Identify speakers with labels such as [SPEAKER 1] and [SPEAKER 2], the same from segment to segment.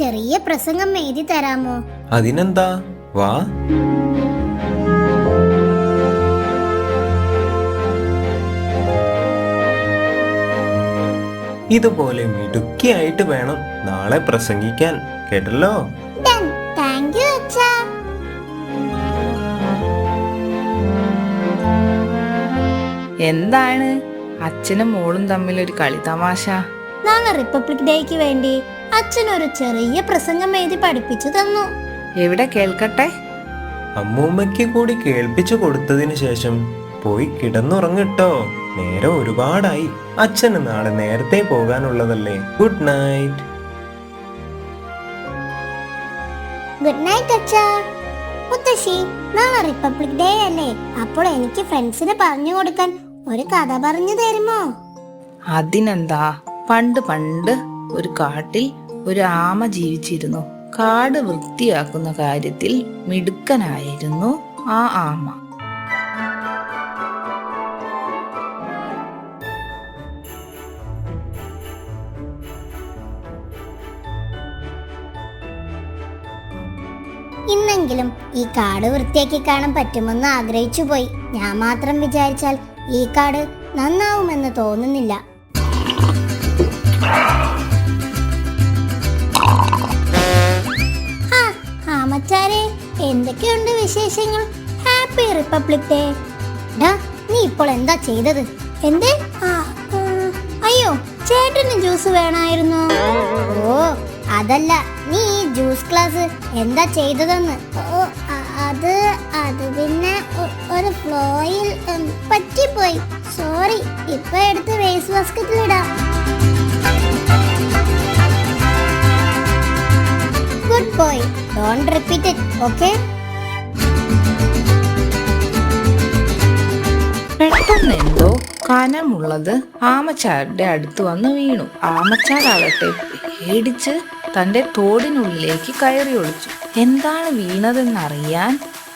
[SPEAKER 1] ചെറിയ പ്രസംഗം എഴുതി തരാമോ?
[SPEAKER 2] അതിനെന്താ? വാ. ഇതുപോലെ മിടുക്കിയായിട്ട് വേണം നാളെ പ്രസംഗിക്കാൻ. കേട്ടല്ലോ?
[SPEAKER 3] എന്താണ്? അച്ഛനും മോളും തമ്മിൽ ഒരു കളി തമാശ.
[SPEAKER 1] നാളെ റിപ്പബ്ലിക് ഡേക്ക് വേണ്ടി അച്ഛൻ ഒരു ചെറിയ പ്രസംഗം എഴുതി പഠിപ്പിച്ചു തന്നു.
[SPEAKER 3] എവിടെ കേൾക്കട്ടെ?
[SPEAKER 2] അമ്മൂമ്മയ്ക്ക് കൂടി കേൾപ്പിച്ചു കൊടുത്തതിന് ശേഷം പോയി കിടന്നുറങ്ങിട്ടോ. നേരെ ഒരുപാടായി. അച്ഛന് നാളെ നേരത്തെ പോകാനുള്ളതല്ലേ. ഗുഡ് നൈറ്റ്
[SPEAKER 1] ഗുഡ് നൈറ്റ് അച്ഛാ. മുത്തശ്ശി നാളെ റിപ്പബ്ലിക് ഡേ അല്ലേ? അപ്പോൾ എനിക്ക് ഫ്രണ്ട്സിന് പറഞ്ഞു കൊടുക്കാൻ ഒരു കഥ പറഞ്ഞു തരുമോ?
[SPEAKER 3] അതിനെന്താ? പണ്ട് പണ്ട് ഒരു കാട്ടിൽ ഒരു ആമ ജീവിച്ചിരുന്നു. കാട് വൃത്തിയാക്കുന്ന കാര്യത്തിൽ മിടുക്കനായിരുന്നു ആ ആമ.
[SPEAKER 1] ഇന്നെങ്കിലും ഈ കാട് വൃത്തിയാക്കി കാണാൻ പറ്റുമെന്ന് ആഗ്രഹിച്ചു പോയി ഞാൻ മാത്രം വിചാരിച്ചാൽ ഈ കാട് നന്നാവുമെന്ന് തോന്നുന്നില്ല. എന്തൊക്കെയുണ്ട് വിശേഷങ്ങൾ? ഹാപ്പി റിപ്പബ്ലിക് ഡേ ഡാ നീ ഇപ്പോൾ എന്താ ചെയ്തത്? എന്തേ? ആ, അയ്യോ ചേട്ടന് ജ്യൂസ് വേണമായിരുന്നു ഓ അതല്ല നീ ഈ ജ്യൂസ് ക്ലാസ് എന്താ ചെയ്തതെന്ന്? ഓ അത് അത് പിന്നെ ഒരു ഫ്ലോയിൽ പറ്റിപ്പോയി. സോറി ഇപ്പൊ എടുത്ത് വേസ്റ്റ് ഇടാം. Good boy don't repeat it okay
[SPEAKER 3] പെട്ടെന്ന് എന്തോ കനമുള്ളത് ആമച്ചാരുടെ അടുത്ത് വന്ന് വീണു. ആമച്ചാരാകട്ടെ പേടിച്ച് തന്റെ തോടിനുള്ളിലേക്ക് കയറി ഒളിച്ചു. എന്താണ് വീണതെന്നറിയാൻ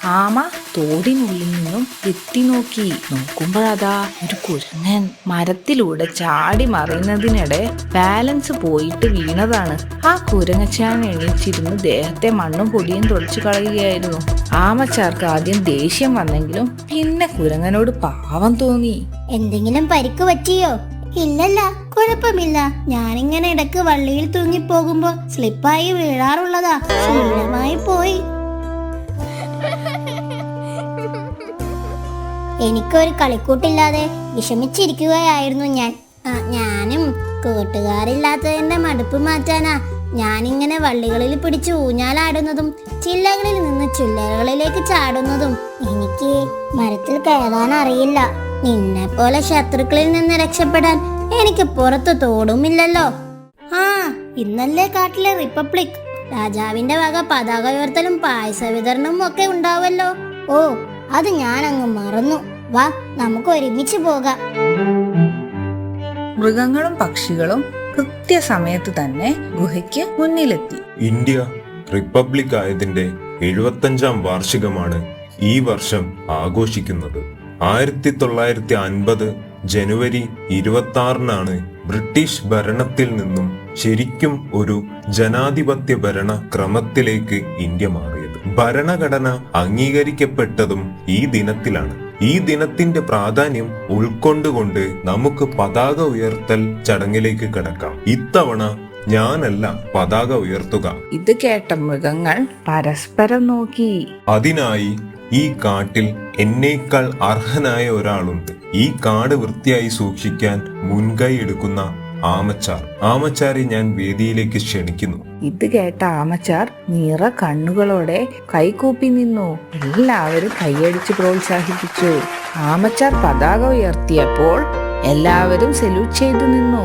[SPEAKER 3] ആമ തോടിനുള്ളിൽ നിന്നും എത്തി നോക്കി. നോക്കുമ്പോഴതാ ഒരു കുരങ്ങൻ മരത്തിലൂടെ ചാടി മറിയുന്നതിനിടെ ബാലൻസ് പോയിട്ട് വീണതാണ്. ആ കുരങ്ങച്ചാൻ എണീച്ചിരുന്ന് ദേഹത്തെ മണ്ണും പൊടിയും തുടച്ചു കളയുകയായിരുന്നു. ആമച്ചാർക്ക് ആദ്യം ദേഷ്യം വന്നെങ്കിലും പിന്നെ കുരങ്ങനോട് പാവം തോന്നി.
[SPEAKER 1] എന്തെങ്കിലും പരിക്ക് പറ്റിയോ? ഇല്ലല്ല കുഴപ്പമില്ല. ഞാനിങ്ങനെ ഇടയ്ക്ക് വള്ളിയിൽ തൂങ്ങി പോകുമ്പോ സ്ലിപ്പായി വീഴാറുള്ളതാ. പോയി. എനിക്കൊരു കളിക്കൂട്ടില്ലാതെ വിഷമിച്ചിരിക്കുകയായിരുന്നു ഞാൻ. ഞാനും കൂട്ടുകാരില്ലാത്തതിന്റെ മടുപ്പ് മാറ്റാനാ ഞാനിങ്ങനെ വള്ളികളിൽ പിടിച്ച് ഊഞ്ഞാലാടുന്നതും ചില്ലകളിൽ നിന്ന് ചില്ലകളിലേക്ക് ചാടുന്നതും എനിക്ക് മരത്തിൽ കയറാൻ അറിയില്ല. നിന്നെ പോലെ ശത്രുക്കളിൽ നിന്ന് രക്ഷപ്പെടാൻ എനിക്ക് പുറത്തു തോടുമില്ലല്ലോ. ആ ഇന്നല്ലേ കാട്ടിലെ റിപ്പബ്ലിക്. രാജാവിന്റെ വക പതാക ഉയർത്തലും പായസ വിതരണവും ഒക്കെ ഉണ്ടാവല്ലോ. ഓ അത് ഞാൻ അങ്ങ് മറന്നു. വാ നമുക്ക് ഒരുമിച്ച് പോകാം.
[SPEAKER 3] മൃഗങ്ങളും പക്ഷികളും കൃത്യസമയത്ത് തന്നെ ഗുഹയ്ക്ക് മുന്നിലെത്തി.
[SPEAKER 2] ഇന്ത്യ റിപ്പബ്ലിക് ആയതിന്റെ എഴുപത്തഞ്ചാം വാർഷികമാണ് ഈ വർഷം ആഘോഷിക്കുന്നത്. ആയിരത്തി തൊള്ളായിരത്തി അൻപത് ജനുവരി ഇരുപത്തി ആറിനാണ് ബ്രിട്ടീഷ് ഭരണത്തിൽ നിന്നും ശരിക്കും ഒരു ജനാധിപത്യ ഭരണ ക്രമത്തിലേക്ക് ഇന്ത്യ മാറിയത് ഭരണഘടന അംഗീകരിക്കപ്പെട്ടതും ഈ ദിനത്തിലാണ്. ഈ ദിനത്തിന്റെ പ്രാധാന്യം ഉൾക്കൊണ്ടുകൊണ്ട് നമുക്ക് പതാക ഉയർത്തൽ ചടങ്ങിലേക്ക് കിടക്കാം. ഇത്തവണ ഞാനല്ല പതാക ഉയർത്തുക.
[SPEAKER 3] ഇത് കേട്ട മൃഗങ്ങൾ പരസ്പരം നോക്കി.
[SPEAKER 2] അതിനായി ഈ കാട്ടിൽ എന്നേക്കാൾ അർഹനായ ഒരാളുണ്ട്. ഈ കാട് വൃത്തിയായി സൂക്ഷിക്കാൻ മുൻകൈ എടുക്കുന്ന ആമച്ചാർ. ആമച്ചാരെ ഞാൻ വേദിയിലേക്ക് ക്ഷണിക്കുന്നു.
[SPEAKER 3] ഇത് കേട്ട ആമച്ചാർ നിറ കണ്ണുകളോടെ കൈകൂപ്പി നിന്നു. എല്ലാവരും കൈയടിച്ച് പ്രോത്സാഹിപ്പിച്ചു. ആമച്ചാർ പതാക ഉയർത്തിയപ്പോൾ എല്ലാവരും സെല്യൂട്ട് ചെയ്തു നിന്നു.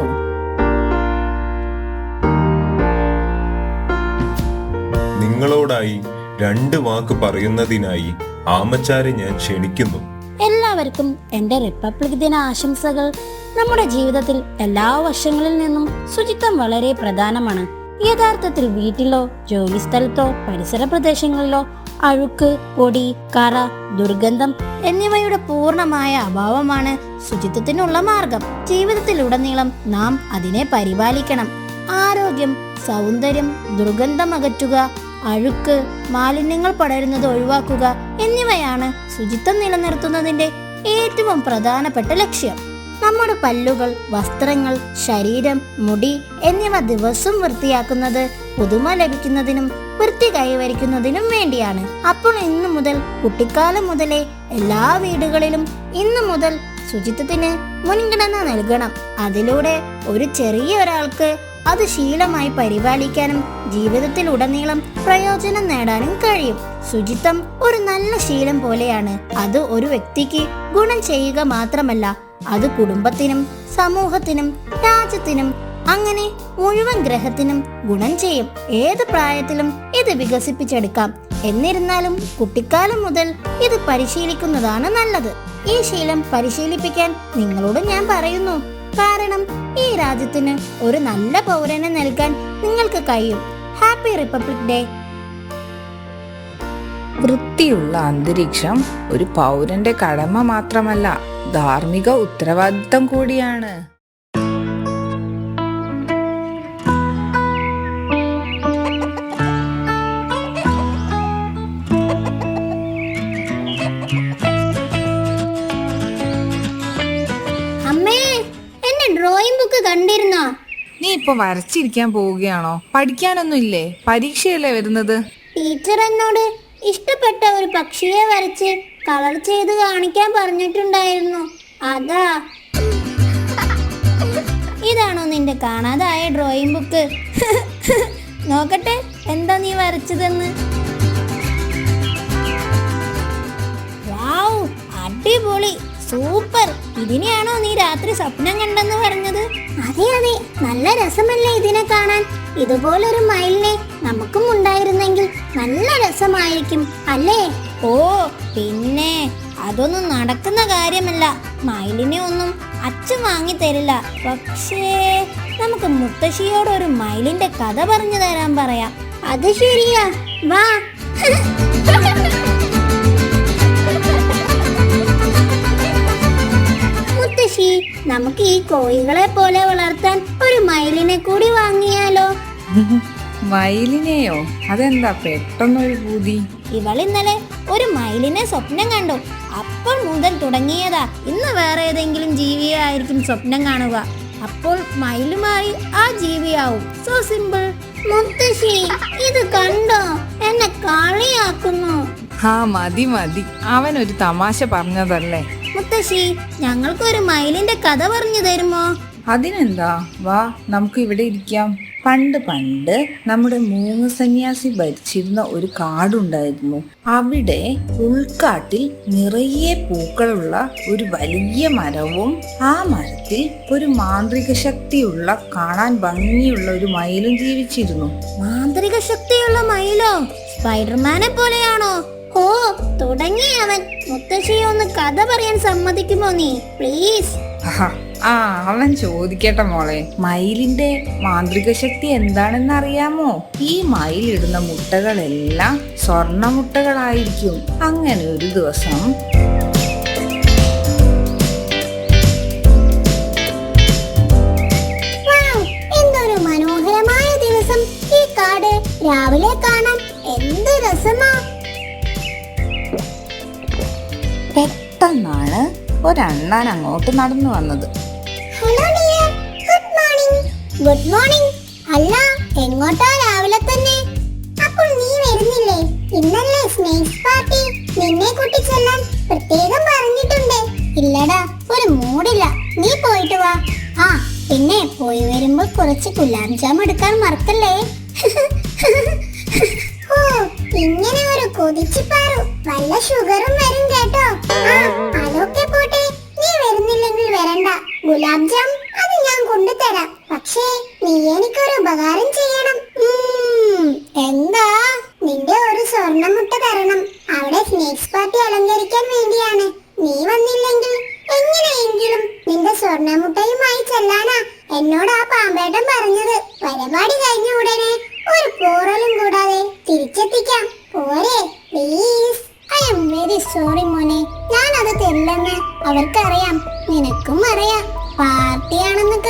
[SPEAKER 2] നിങ്ങളോടായി രണ്ട് വാക്ക് പറയുന്നതിനായി ആമച്ചാരെ ഞാൻ ക്ഷണിക്കുന്നു.
[SPEAKER 1] എല്ലാവർക്കും എന്റെ റിപ്പബ്ലിക് ദിന ആശംസകൾ. നമ്മുടെ ജീവിതത്തിൽ എല്ലാ വശങ്ങളിൽ നിന്നും ശുചിത്വം വളരെ പ്രധാനമാണ്. യഥാർത്ഥത്തിൽ വീട്ടിലോ ജോലിസ്ഥലത്തോ പരിസര പ്രദേശങ്ങളിലോ അഴുക്ക് പൊടി കറ ദുർഗന്ധം എന്നിവയുടെ പൂർണമായ അഭാവമാണ് ശുചിത്വത്തിനുള്ള മാർഗം. ജീവിതത്തിലുടനീളം നാം അതിനെ പരിപാലിക്കണം. ആരോഗ്യം സൗന്ദര്യം ദുർഗന്ധം അകറ്റുക അഴുക്ക് മാലിന്യങ്ങൾ പടരുന്നത് ഒഴിവാക്കുക എന്നിവയാണ് ശുചിത്വം നിലനിർത്തുന്നതിന്റെ ഏറ്റവും പ്രധാനപ്പെട്ട ലക്ഷ്യം. നമ്മുടെ പല്ലുകൾ വസ്ത്രങ്ങൾ ശരീരം മുടി എന്നിവ ദിവസം വൃത്തിയാക്കുന്നത് പുതുമ ലഭിക്കുന്നതിനും വൃത്തി കൈവരിക്കുന്നതിനും വേണ്ടിയാണ്. അപ്പോൾ ഇന്നു മുതൽ കുട്ടിക്കാലം മുതലേ എല്ലാ വീടുകളിലും ഇന്നു മുതൽ ശുചിത്വത്തിന് മുൻഗണന നൽകണം. അതിലൂടെ ഒരു ചെറിയ ഒരാൾക്ക് അത് ശീലമായി പരിപാലിക്കാനും ജീവിതത്തിൽ ഉടനീളം പ്രയോജനം നേടാനും കഴിയും. ശുചിത്വം ഒരു നല്ല ശീലം പോലെയാണ്. അത് ഒരു വ്യക്തിക്ക് ഗുണം ചെയ്യുക മാത്രമല്ല അത് കുടുംബത്തിനും സമൂഹത്തിനും രാജ്യത്തിനും അങ്ങനെ മുഴുവൻ ഗ്രഹത്തിനും ഗുണം ചെയ്യും. ഏത് പ്രായത്തിലും ഇത് വികസിപ്പിച്ചെടുക്കാം. എന്നിരുന്നാലും കുട്ടിക്കാലം മുതൽ ഇത് പരിശീലിക്കുന്നതാണ് നല്ലത്. ഈ ശീലം പരിശീലിപ്പിക്കാൻ നിങ്ങളോട് ഞാൻ പറയുന്നു. കാരണം ഈ രാജ്യത്തിന് ഒരു നല്ല പൗരനെ നൽകാൻ നിങ്ങൾക്ക് കഴിയും. ഹാപ്പി റിപ്പബ്ലിക് ഡേ
[SPEAKER 3] വൃത്തിയുള്ള അന്തരീക്ഷം ഒരു പൗരന്റെ കടമ മാത്രമല്ല ധാർമ്മിക ഉത്തരവാദിത്തം കൂടിയാണ്. ഇപ്പൊ വരച്ചിരിക്കാൻ പോവുകയാണോ? പഠിക്കാനൊന്നും ഇല്ലേ? പരീക്ഷയല്ലേ വരുന്നത്?
[SPEAKER 1] ടീച്ചർ എന്നോട് ഇഷ്ടപ്പെട്ട ഒരു പക്ഷിയെ വരച്ച് കളർ ചെയ്ത് കാണിക്കാൻ പറഞ്ഞിട്ടുണ്ടായിരുന്നു. അതാ. ഇതാണോ നിന്റെ കാണാതായ ഡ്രോയിങ് ബുക്ക് നോക്കട്ടെ എന്താ നീ വരച്ചതെന്ന്? അടിപൊളി. സൂപ്പർ. ഇതിനെയാണോ നീ രാത്രി സ്വപ്നം കണ്ടെന്ന് പറഞ്ഞത്? അതെ അതെ. നല്ല രസമല്ലേ ഇതിനെ കാണാൻ? ഇതുപോലൊരു മയിലിനെ നമുക്കും ഉണ്ടായിരുന്നെങ്കിൽ നല്ല രസമായിരിക്കും അല്ലേ? ഓ പിന്നെ അതൊന്നും നടക്കുന്ന കാര്യമല്ല. മയിലിനെ ഒന്നും അച്ഛൻ വാങ്ങി തരില്ല. പക്ഷേ നമുക്ക് മുത്തശ്ശിയോട് ഒരു മയിലിന്റെ കഥ പറഞ്ഞു തരാൻ പറയാം. അത് ശരിയാ. വാ. മുത്തശ്ശി നമുക്ക് ഈ കോഴികളെ പോലെ വളർത്താൻ ഒരു മയിലിനെ കൂടി വാങ്ങിയാലോ?
[SPEAKER 3] മയിലിനെയോ? അതെന്താ പെട്ടെന്നൊരു പൂതി?
[SPEAKER 1] ഇവൾ ഇന്നലെ ഒരു മയിലിനെ സ്വപ്നം കണ്ടു. അപ്പോൾ മുതൽ തുടങ്ങിയതാ. ഇന്ന് വേറെ ഏതെങ്കിലും ജീവിയായിരിക്കും സ്വപ്നം കാണുക. അപ്പോൾ മയിലുമായി ആ ജീവിയാവും. സോ സിമ്പിൾ മുത്തശ്ശി ഇത് കണ്ടോ? എന്നെ കളിയാക്കുന്നു.
[SPEAKER 3] ആ മതി മതി. അവൻ ഒരു തമാശ പറഞ്ഞതല്ലേ?
[SPEAKER 1] മുത്തശ്ശി ഞങ്ങൾക്കൊരു മയിലിന്റെ കഥ പറഞ്ഞു തരുമോ?
[SPEAKER 3] അതിനെന്താ? വാ നമുക്ക് ഇവിടെ ഇരിക്കാം. പണ്ട് പണ്ട് നമ്മുടെ മൂന്ന് സന്യാസി ഭരിച്ചിരുന്ന ഒരു കാടുണ്ടായിരുന്നു. അവിടെ ഉൾക്കാട്ടിൽ നിറയെ പൂക്കളുള്ള ഒരു വലിയ മരവും ആ മരത്തിൽ ഒരു മാന്ത്രിക ശക്തിയുള്ള കാണാൻ ഭംഗിയുള്ള ഒരു മയിലും ജീവിച്ചിരുന്നു.
[SPEAKER 1] മാന്ത്രിക ശക്തിയുള്ള മയിലോ? സ്പൈഡർമാനെ പോലെയാണോ? ഓ തുടങ്ങി അവൻ. മുത്തശ്ശിയെ ഒന്ന് കഥ പറയാൻ സമ്മതിക്കുമോ നീ? പ്ലീസ്
[SPEAKER 3] ആ അവൻ ചോദിക്കട്ടെ മോളെ. മയിലിന്റെ മാന്ത്രിക ശക്തി എന്താണെന്ന് അറിയാമോ ഈ മയിലിടുന്ന മുട്ടകളെല്ലാം സ്വർണ മുട്ടകളായിരിക്കും അങ്ങനെ ഒരു ദിവസം
[SPEAKER 1] എന്തൊരു മനോഹരമായ ദിവസം. ഈ കാട് രാവിലെ കാണാൻ
[SPEAKER 3] ഒരണ്ണാൻ അങ്ങോട്ട് നടന്നു വന്നത്.
[SPEAKER 1] Hello dear good morning good morning അല്ല എങ്ങോട്ടാ രാവിലെ തന്നെ? അപ്പോൾ നീ വരുന്നില്ലേ? ഇന്നല്ലേ സ്നേക്സ് പാർട്ടി. നിന്നെ കൂട്ടി ചെല്ലാൻ പ്രത്യേകം പറഞ്ഞിട്ടുണ്ട്. ഇല്ലടാ ഒരു മൂടില്ല. നീ പോയിട്ട് വാ. ആ പിന്നെ പോയി വരുമ്പോൾ കുറച്ച് ഗുലാം ജാം എടുക്കാൻ മറക്കല്ലേ? ഓ ഇങ്ങനെ ഒരു കൊതിച്ചിപ്പാറു വല്ല ഷുഗറും വരും കേട്ടോ. ആ അതൊക്കെ വരണ്ട. ഗുലാബ് ജാം അത് ഞാൻ കൊണ്ടുതരാം. പക്ഷേ നീ എനിക്കൊരു ഉപകാരം ചെയ്യണം.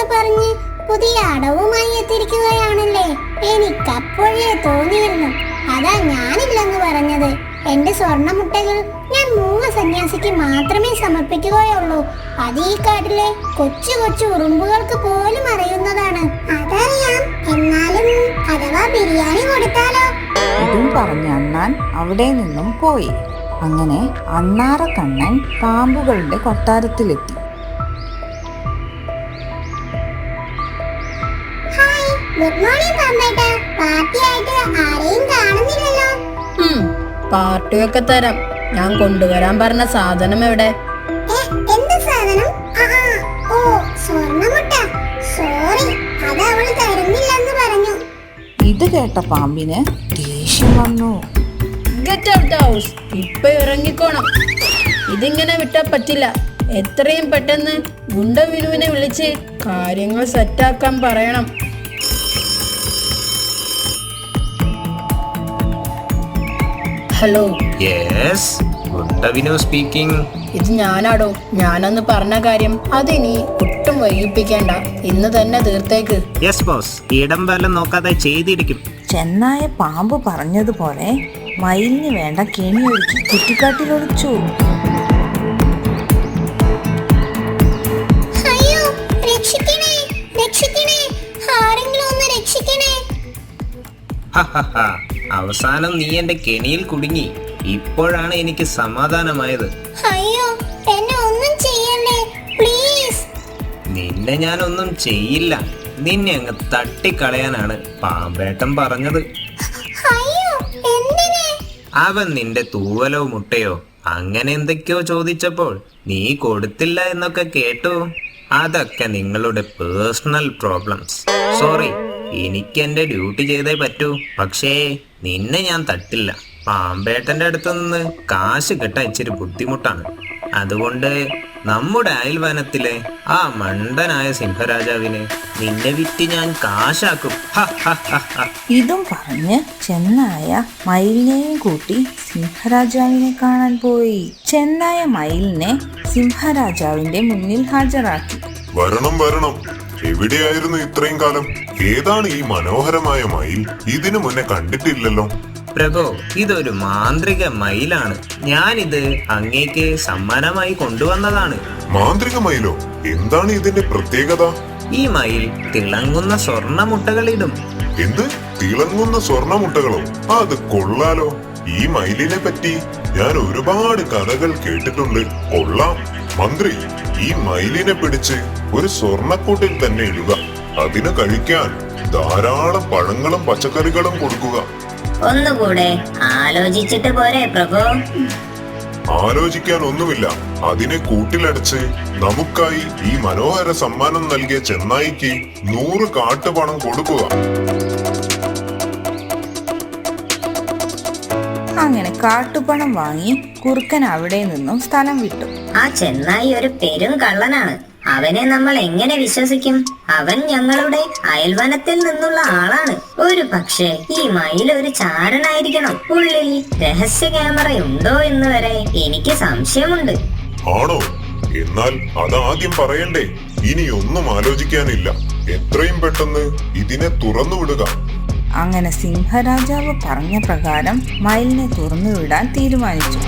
[SPEAKER 1] തരില്ലെന്ന് അവർക്കറിയാം നിനക്കും അറിയാം പാർട്ടിയാണെന്നൊക്കെ പറഞ്ഞ് പുതിയ അടവുമായി എത്തിയിരിക്കുകയാണല്ലേ? എനിക്കപ്പോഴേ തോന്നിയിരുന്നു അതാ ഞാനില്ലെന്ന് പറഞ്ഞത്. എന്റെ സ്വർണമുട്ടകൾ ഞാൻ മൂന്ന് സന്യാസിക്ക് മാത്രമേ സമർപ്പിക്കുകയുള്ളൂ. അത് ഈ കാട്ടിലെ കൊച്ചു കൊച്ചു ഉറുമ്പുകൾക്ക് പോലും അറിയുന്നതാണ്. അതറിയാം. എന്നാലും അഥവാ ബിരിയാണി കൊടുത്താലോ?
[SPEAKER 3] അതും പറഞ്ഞ അണ്ണാൻ അവിടെ നിന്നും പോയി. അങ്ങനെ അണ്ണാറ കണ്ണൻ പാമ്പുകളുടെ കൊട്ടാരത്തിലെത്തി.
[SPEAKER 1] ഗുഡ് മോർണിംഗ് പാമ്പേട്ട പാർട്ടിയായിട്ട് ആരെയും കാണുന്നില്ലല്ലോ.
[SPEAKER 4] പാർട്ടിയൊക്കെ തരാം. ഞാൻ കൊണ്ടുവരാൻ പറഞ്ഞ സാധനം എവിടെ?
[SPEAKER 1] എന്ത് സാധനം? ഓ സ്വർണമുട്ട സോറി അത് തരുന്നില്ലെന്ന് പറഞ്ഞു.
[SPEAKER 3] ഇത് കേട്ട പാമ്പിന് ദേഷ്യം വന്നു.
[SPEAKER 4] ഗെറ്റ് ഔട്ട് ഹൗസ് ഇപ്പൊ ഇറങ്ങിക്കോണം. ഇതിങ്ങനെ വിട്ടാ പറ്റില്ല. എത്രയും പെട്ടെന്ന് ഗുണ്ട വിനുവിനെ വിളിച്ച് കാര്യങ്ങൾ സെറ്റാക്കാൻ പറയണം. ഹലോ.
[SPEAKER 5] യെസ് ഗുണ്ടവിനു സ്പീക്കിംഗ്
[SPEAKER 4] ഇത് ഞാനാടോ. ഞാനന്ന് പറഞ്ഞ കാര്യം അതിനി ഒട്ടും വൈകിപ്പിക്കേണ്ട. ഇന്ന് തന്നെ തീർത്തേക്ക്.
[SPEAKER 5] യെസ് ബോസ് ഇടം വല്ലം നോക്കാതെ ചെയ്തിരിക്കും.
[SPEAKER 3] ചെന്നായ പാമ്പ് പറഞ്ഞതുപോലെ മയിലിന് വേണ്ട കെണി ഒഴുക്കി കുറ്റിക്കാട്ടിൽ ഒഴിച്ചു
[SPEAKER 1] അയ്യോ രക്ഷിക്കണേ രക്ഷിക്കണേ. ആരെങ്കിലും ഒന്ന് രക്ഷിക്കണേ.
[SPEAKER 5] ഹഹഹ. അവസാനം നീ എന്റെ കെണിയിൽ കുടുങ്ങി. ഇപ്പോഴാണ് എനിക്ക് സമാധാനമായത്.
[SPEAKER 1] അയ്യോ എന്നെ ഒന്നും ചെയ്യല്ലേ? പ്ലീസ്.
[SPEAKER 5] നിന്നെ ഞാൻ ഒന്നും ചെയ്യില്ല. നിന്നെ അങ്ങ് തട്ടിക്കളയാനാണ് പാമ്പേട്ടൻ പറഞ്ഞത്.
[SPEAKER 1] അയ്യോ എന്തിനെ?
[SPEAKER 5] അവൻ നിന്റെ തൂവലോ മുട്ടയോ അങ്ങനെ എന്തൊക്കെയോ ചോദിച്ചപ്പോൾ നീ കൊടുത്തില്ല എന്നൊക്കെ കേട്ടു. അതൊക്കെ നിങ്ങളുടെ പേഴ്സണൽ പ്രോബ്ലംസ്. സോറി എനിക്ക് എന്റെ ഡ്യൂട്ടി ചെയ്തേ പറ്റൂ. പക്ഷേ നിന്നെ ഞാൻ തട്ടില്ല. പാമ്പേട്ടന്റെ അടുത്ത് നിന്ന് കാശ് കിട്ടാൻ ഇച്ചിരി ബുദ്ധിമുട്ടാണ്. അതുകൊണ്ട് നമ്മുടെ അയൽവനത്തിലെ ആ മണ്ടനായ സിംഹരാജാവിന് നിന്നെ വിറ്റ് ഞാൻ കാശാക്കും.
[SPEAKER 3] ഇതും പറഞ്ഞ് ചെന്നായ മയിലിനെയും കൂട്ടി സിംഹരാജാവിനെ കാണാൻ പോയി. ചെന്നായ മയിലിനെ സിംഹരാജാവിന്റെ മുന്നിൽ ഹാജരാക്കി.
[SPEAKER 6] വരണം വരണം. എവിടെയായിരുന്നു ഇത്രയും കാലം? ഏതാണ് ഈ മനോഹരമായ മയിൽ? ഇതിനു മുന്നേ കണ്ടിട്ടില്ലല്ലോ.
[SPEAKER 5] പ്രഭു ഇതൊരു മാന്ത്രിക മയിലാണ്. ഞാനിത് അങ്ങേക്ക് സമ്മാനമായി കൊണ്ടുവന്നതാണ്.
[SPEAKER 6] മാന്ത്രിക മയിലോ? എന്താണ് ഇതിന്റെ പ്രത്യേകത?
[SPEAKER 5] ഈ മയിൽ തിളങ്ങുന്ന സ്വർണ മുട്ടകളിടും
[SPEAKER 6] എന്ത്? തിളങ്ങുന്ന സ്വർണമുട്ടകളോ? അത് കൊള്ളാലോ. ഈ മയിലിനെ പറ്റി ഞാൻ ഒരുപാട് കഥകൾ കേട്ടിട്ടുണ്ട്. കൊള്ളാം. മന്ത്രി ഈ മയിലിനെ പിടിച്ച് ഒരു സ്വർണക്കൂട്ടിൽ തന്നെ ഇടുക. അതിന് കഴിക്കാൻ ധാരാളം പഴങ്ങളും പച്ചക്കറികളും കൊടുക്കുക.
[SPEAKER 7] ഒന്നുകൂടെ ആലോചിച്ചിട്ട് പോരെ പ്രഭു.
[SPEAKER 6] ആലോചിക്കാൻ ഒന്നുമില്ല അതിനെ കൂട്ടിലടച്ച് നമുക്കായി ഈ മനോഹര സമ്മാനം നൽകിയ ചെന്നായിക്ക് നൂറ് കാട്ടുപണം കൊടുക്കുക.
[SPEAKER 3] അങ്ങനെ കാട്ടുപണം വാങ്ങി കുറുക്കൻ അവിടെ നിന്നും സ്ഥലം വിട്ടു.
[SPEAKER 7] ആ ചെന്നായി ഒരു പെരും കള്ളനാണ്. അവനെ നമ്മൾ എങ്ങനെ വിശ്വസിക്കും? അവൻ ഞങ്ങളുടെ അയൽവനത്തിൽ നിന്നുള്ള ആളാണ്. ഒരു പക്ഷേ ഈ മയിൽ ഒരു ചാരനായിരിക്കണം. ഉള്ളിൽ രഹസ്യ ക്യാമറ ഉണ്ടോ എന്ന് വരെ എനിക്ക് സംശയമുണ്ട്.
[SPEAKER 6] ആണോ? എന്നാൽ അതാദ്യം പറയണ്ടേ ഇനി ഒന്നും ആലോചിക്കാനില്ല. എത്രയും പെട്ടെന്ന് ഇതിനെ തുറന്നു വിടുക.
[SPEAKER 3] അങ്ങനെ സിംഹരാജാവ് പറഞ്ഞ പ്രകാരം മയിലിനെ തുറന്നുവിടാൻ തീരുമാനിച്ചു.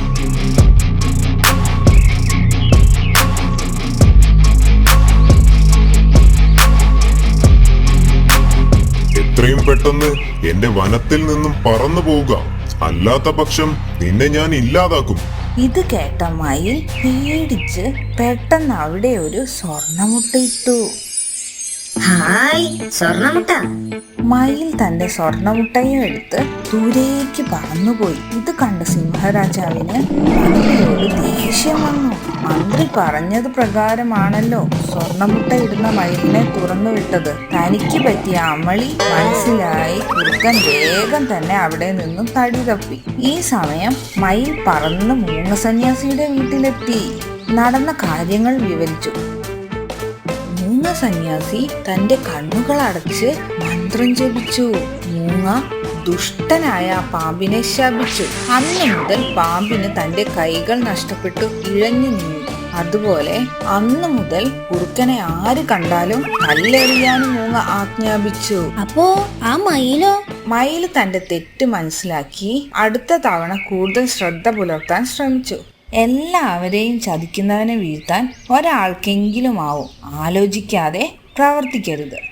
[SPEAKER 6] പെട്ടെന്ന് എന്റെ വനത്തിൽ നിന്നും പറന്നു പോവുക. അല്ലാത്ത പക്ഷം നിന്നെ ഞാൻ ഇല്ലാതാക്കും.
[SPEAKER 3] ഇത് കേട്ട മയിൽ പേടിച്ച് പെട്ടെന്ന് അവിടെ ഒരു സ്വർണമുട്ട ഇട്ടു.
[SPEAKER 7] ഹായ് സ്വർണമുട്ട.
[SPEAKER 3] മയിൽ തന്റെ സ്വർണമുട്ടയും എടുത്ത് ദൂരേക്ക് പറന്നുപോയി. ഇത് കണ്ട സിംഹരാജാവിന് മന്ത്രിയോട് ദേഷ്യം വന്നു. മന്ത്രി പറഞ്ഞത് പ്രകാരമാണല്ലോ സ്വർണമുട്ട ഇടുന്ന മയിലിനെ തുറന്നുവിട്ടത്. തനിക്ക് പറ്റിയ അമളി മനസ്സിലായി കുറുക്കൻ വേഗം തന്നെ അവിടെ നിന്നും തടി തപ്പി. ഈ സമയം മയിൽ പറന്ന് മൂങ്ങ സന്യാസിയുടെ വീട്ടിലെത്തി. നടന്ന കാര്യങ്ങൾ വിവരിച്ചു. മൂങ്ങ സന്യാസി തന്റെ കണ്ണുകൾ അടച്ച് മന്ത്രം ജപിച്ചു. മൂങ്ങ ദുഷ്ടനായ പാമ്പിനെ ശപിച്ചു. അന്ന് മുതൽ പാമ്പിന് തന്റെ കൈകൾ നഷ്ടപ്പെട്ടു ഇഴഞ്ഞു നീങ്ങി അതുപോലെ അന്നു മുതൽ കുറുക്കനെ ആര് കണ്ടാലും കല്ലെറിയാനും മൂങ്ങ ആജ്ഞാപിച്ചു.
[SPEAKER 1] അപ്പോ ആ മയിലോ?
[SPEAKER 3] മയിൽ തന്റെ തെറ്റ് മനസ്സിലാക്കി അടുത്ത തവണ കൂടുതൽ ശ്രദ്ധ പുലർത്താൻ ശ്രമിച്ചു. എല്ലാവരെയും ചതിക്കുന്നവനെ വീഴ്ത്താൻ ഒരാൾക്കെങ്കിലും ആവും ആലോചിക്കാതെ പ്രവർത്തിക്കരുത്.